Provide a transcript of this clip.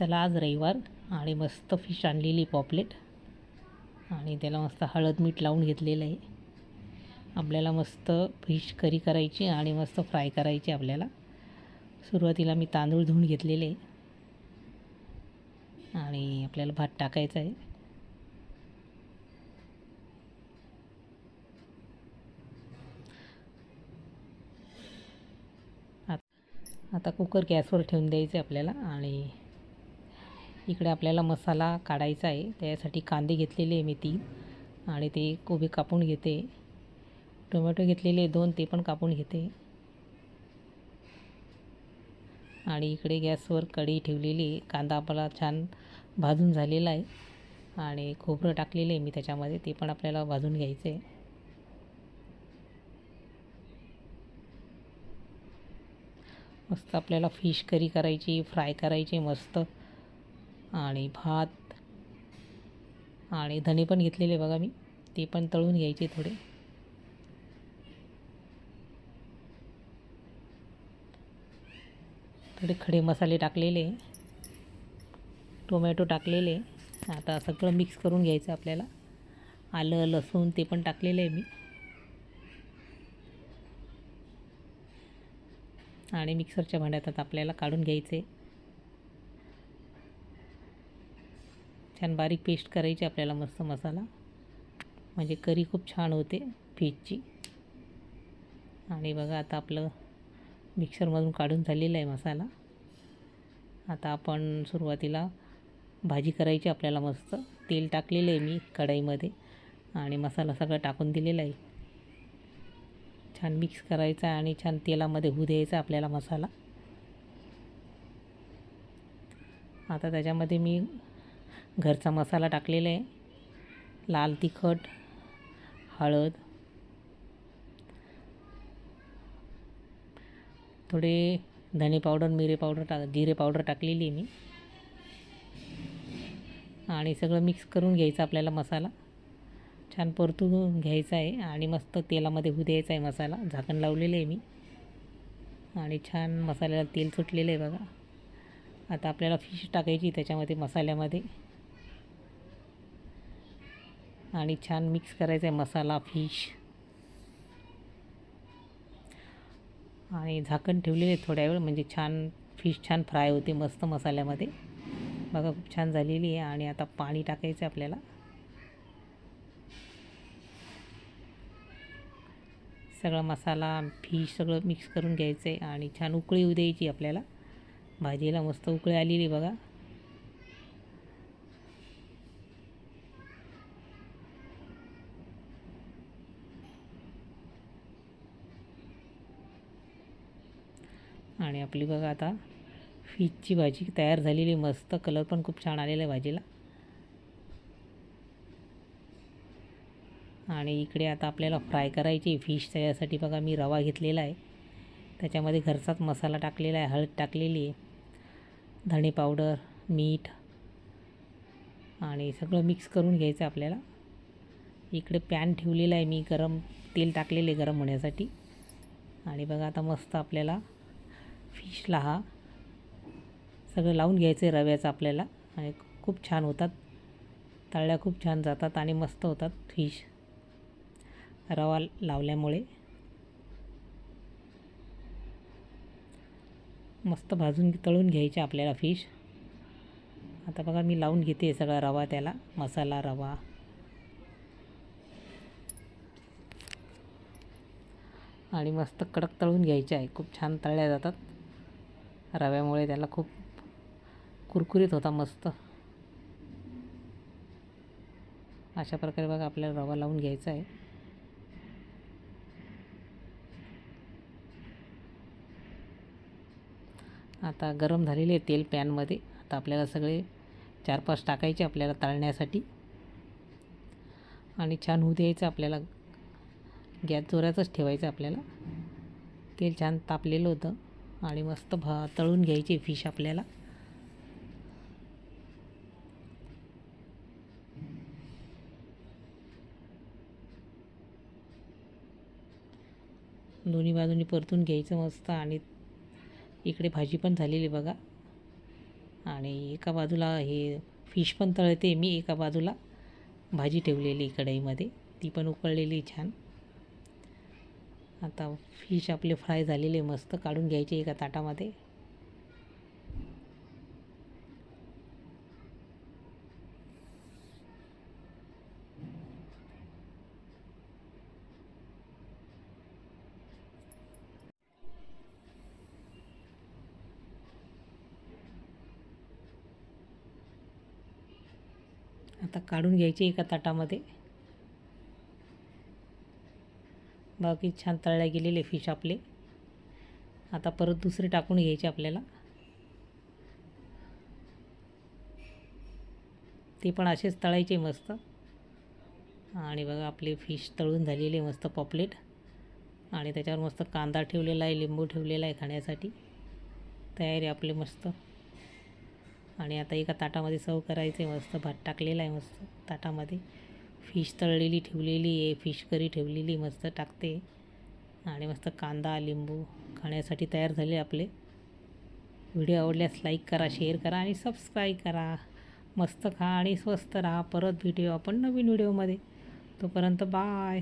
चला आज रविवार आणि मस्त फिश आणलेली पॉपलेट आणि त्याला मस्त हळद मीठ लावून घेतलेलं आहे. आपल्याला मस्त फिश करी करायची आणि मस्त फ्राय करायची आपल्याला. सुरुवातीला मी तांदूळ धुवून घेतलेले आहे. आणि आपल्याला भात टाकायचा आहे. आत- आता कुकर गॅसवर ठेवून द्यायचं आहे आपल्याला आणि इकडे आपल्याला मसाला काढायचा आहे. त्यासाठी कांदे घेतलेले आहे मी तीन आणि ते कोबी कापून घेते. टोमॅटो घेतलेले दोन ते पण कापून घेते. आणि इकडे गॅसवर कढी ठेवलेली आहे. कांदा आपला छान भाजून झालेला आहे. आणि खोबरं टाकलेलं आहे मी त्याच्यामध्ये ते पण आपल्याला भाजून घ्यायचं आहे. मस्त आपल्याला फिश करी करायची फ्राय करायची मस्त. आणि भात आणि धणे पण घेतलेले बघा मी. ते पण तळून घ्यायचे थोडे. थोडे खडे मसाले टाकलेले. टोमॅटो टाकलेले. आता सगळं मिक्स करून घ्यायचं आपल्याला. आलं लसूण ते पण टाकलेलं आहे मी. आणि मिक्सरच्या भांड्यात आता आपल्याला काढून घ्यायचे. छान बारीक पेस्ट करायची आपल्याला मस्त मसाला. म्हणजे करी खूप छान होते फिशची आणि बघा आता आपलं मिक्सरमधून काढून झालेला आहे मसाला. आता आपण सुरुवातीला भाजी करायची आपल्याला मस्त. तेल टाकलेलं आहे मी कढईमध्ये. आणि मसाला सगळा टाकून दिलेला आहे. छान मिक्स करायचा आणि छान तेलामध्ये होऊ द्यायचा आपल्याला मसाला. आता त्याच्यामध्ये मी घरचा मसाला टाकलेला आहे. लाल तिखट हळद. थोडे धने पावडर मिरे पावडर टाक जिरे पावडर टाकलेली आहे मी. आणि सगळं मिक्स करून घ्यायचं आपल्याला मसाला. छान परतून घ्यायचा आहे आणि मस्त तेलामध्ये होऊ द्यायचा आहे मसाला. झाकण लावलेलं आहे मी. आणि छान मसाल्याला तेल सुटलेलं आहे बघा. आता आपल्याला फिश टाकायची त्याच्यामध्ये मसाल्यामध्ये. आणि छान मिक्स करायचं आहे मसाला फिश. आणि झाकण ठेवलेले थोड्या वेळ म्हणजे छान फिश छान फ्राय होते मस्त मसाल्यामध्ये. बघा खूप छान झालेली आहे आणि आता पाणी टाकायचं आहे आपल्याला. सगळा मसाला फिश सगळं मिक्स करून घ्यायचं आहे आणि छान उकळी येऊ द्यायची आपल्याला. भाजीला मस्त उकळी आलेली बघा. आणि आपली बघा आता फिशची भाजी तयार झालेली मस्त कलर पण खूप छान आलेला आहे भाजीला. आणि इकडे आता आपल्याला फ्राय करायची फिश त्याच्यासाठी बघा मी रवा घेतलेला आहे. त्याच्यामध्ये घरचाच मसाला टाकलेला आहे. हळद टाकलेली आहे. धणे पावडर मीठ आणि सगळं मिक्स करून घ्यायचं आपल्याला. इकडे पॅन ठेवलेला आहे मी. गरम तेल टाकलेले गरम होण्यासाठी. आणि बघा आता मस्त आपल्याला फिशला हा. सगळं लावून घ्यायचं आहे रव्याचं आपल्याला. आणि खूप छान होतात. तळल्या खूप छान जातात आणि मस्त होतात फिश. रवा लावल्यामुळे. मस्त भाजून तळून घ्यायचे आपल्याला फिश. आता बघा मी लावून घेते सगळा रवा त्याला. मसाला रवा. आणि मस्त कडक तळून घ्यायचे आहे. खूप छान तळल्या जातात. रव्यामुळे त्याला खूप कुरकुरीत होता मस्त. अशा प्रकारे बघा आपल्याला रवा लावून घ्यायचा आहे. आता गरम झालेले तेल पॅनमध्ये. आता आपल्याला सगळे चार पाच टाकायचे आपल्याला तळण्यासाठी. आणि छान होऊ द्यायचं आपल्याला. गॅस जोरातच ठेवायचं आपल्याला. तेल छान तापलेलं होतं. आणि मस्त भा तळून घ्यायची फिश आपल्याला. दोन्ही बाजूनी परतून घ्यायचं मस्त आणि इकडे भाजी पण झालेली बघा. आणि एका बाजूला हे फिश पण तळते मी एका बाजूला. भाजी ठेवलेली कढईमध्ये. ती पण उकळलेली छान. आता फिश आपले फ्राय झालेले मस्त काढून घ्यायचे एका ताटामध्ये. आता काढून घ्यायचे एका ताटामध्ये. बाकी छान तळल्या गेलेले फिश आपले. आता परत दुसरे टाकून घ्यायचे आपल्याला. ते पण असेच तळायचे मस्त. आणि बघा आपले फिश तळून झालेले मस्त पॉपलेट आणि त्याच्यावर मस्त कांदा ठेवलेला आहे लिंबू ठेवलेला आहे खाण्यासाठी. तयारी आपले मस्त. आणि आता एका ताटामध्ये सर्व करायचं आहे मस्त भात टाकलेला आहे मस्त ताटामध्ये. फिश तळलेली ठेवलेली आहे फिश करी ठेवलेली मस्त टाकते. आणि मस्त कांदा लिंबू खाण्यासाठी तयार झाले आपले. व्हिडिओ आवडल्यास लाईक करा शेअर करा आणि सबस्क्राईब करा. मस्त खा आणि स्वस्त राहा. परत भेटूया आपण नवीन व्हिडिओमध्ये. तोपर्यंत बाय.